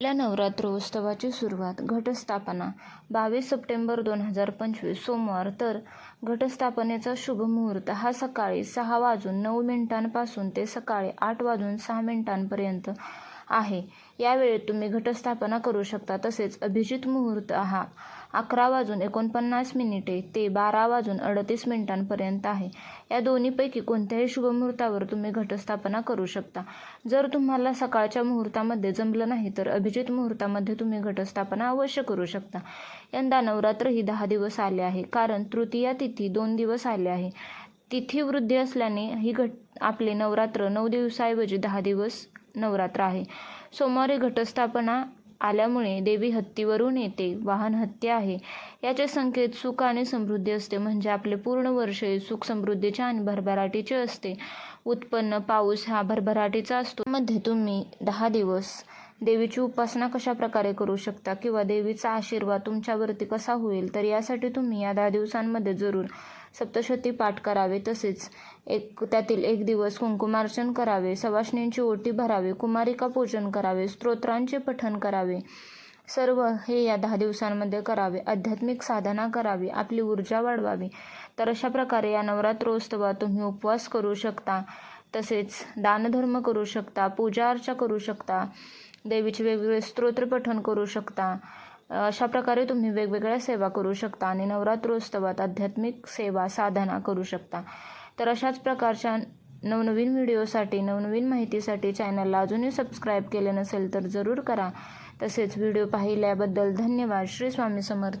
आपल्या नवरात्रोत्सवाची सुरुवात घटस्थापना बावीस सप्टेंबर दोन हजार पंचवीस सोमवार. तर घटस्थापनेचा शुभ मुहूर्त हा सकाळी सहा वाजून नऊ मिनिटांपासून ते सकाळी आठ वाजून सहा मिनिटांपर्यंत आहे. यावेळी तुम्ही घटस्थापना करू शकता. तसेच अभिजित मुहूर्त हा अकरा वाजून एकोणपन्नास मिनिटे ते बारा वाजून अडतीस मिनिटांपर्यंत आहे. या दोन्हीपैकी कोणत्याही शुभमुहूर्तावर तुम्ही घटस्थापना करू शकता. जर तुम्हाला सकाळच्या मुहूर्तामध्ये जमलं नाही तर अभिजित मुहूर्तामध्ये तुम्ही घटस्थापना अवश्य करू शकता. यंदा नवरात्र ही दहा दिवस आले आहे कारण तृतीया तिथी दोन दिवस आले आहे. तिथी वृद्धी असल्याने ही घट आपले नवरात्र नऊ दिवसाऐवजी दहा दिवस नवरात्र आहे. सोमवारी घटस्थापना आल्यामुळे देवी हत्तीवरून येते. वाहन हत्ती आहे. याचे संकेत सुख आणि समृद्धी असते. म्हणजे आपले पूर्ण वर्ष सुख समृद्धीचे आणि भरभराटीचे असते. उत्पन्न पाऊस हा भरभराटीचा असतो. मध्ये तुम्ही दहा दिवस देवीची उपासना कशा प्रकारे करू शकता? किंवा देवीचा आशीर्वाद तुमच्यावरती कसा होईल? तर यासाठी तुम्ही या दहा दिवसांमध्ये जरूर सप्तशती पाठ करावे. तसेच एक त्यातील एक दिवस कुंकुमार्चन करावे. सवाष्णींची ओटी भरावे. कुमारिका पूजन करावे. स्तोत्रांचे पठण करावे. सर्व हे या दहा दिवसांमध्ये करावे. आध्यात्मिक साधना करावी. आपली ऊर्जा वाढवावी. तर अशा प्रकारे या नवरात्रोत्सवात तुम्ही उपवास करू शकता. तसेच दानधर्म करू शकता. पूजा अर्चा करू शकता. देवीचे वेगवेगळे स्तोत्र पठण करू शकता. अशा प्रकारे तुम्ही वेगवेगळ्या सेवा करू शकता आणि नवरात्रोत्सवात आध्यात्मिक सेवा साधना करू शकता. तर अशाच प्रकारच्या नवनवीन व्हिडिओसाठी नवनवीन माहितीसाठी चॅनलला अजूनही सबस्क्राईब केले नसेल तर जरूर करा. तसेच व्हिडिओ पाहिल्याबद्दल धन्यवाद. श्री स्वामी समर्थ.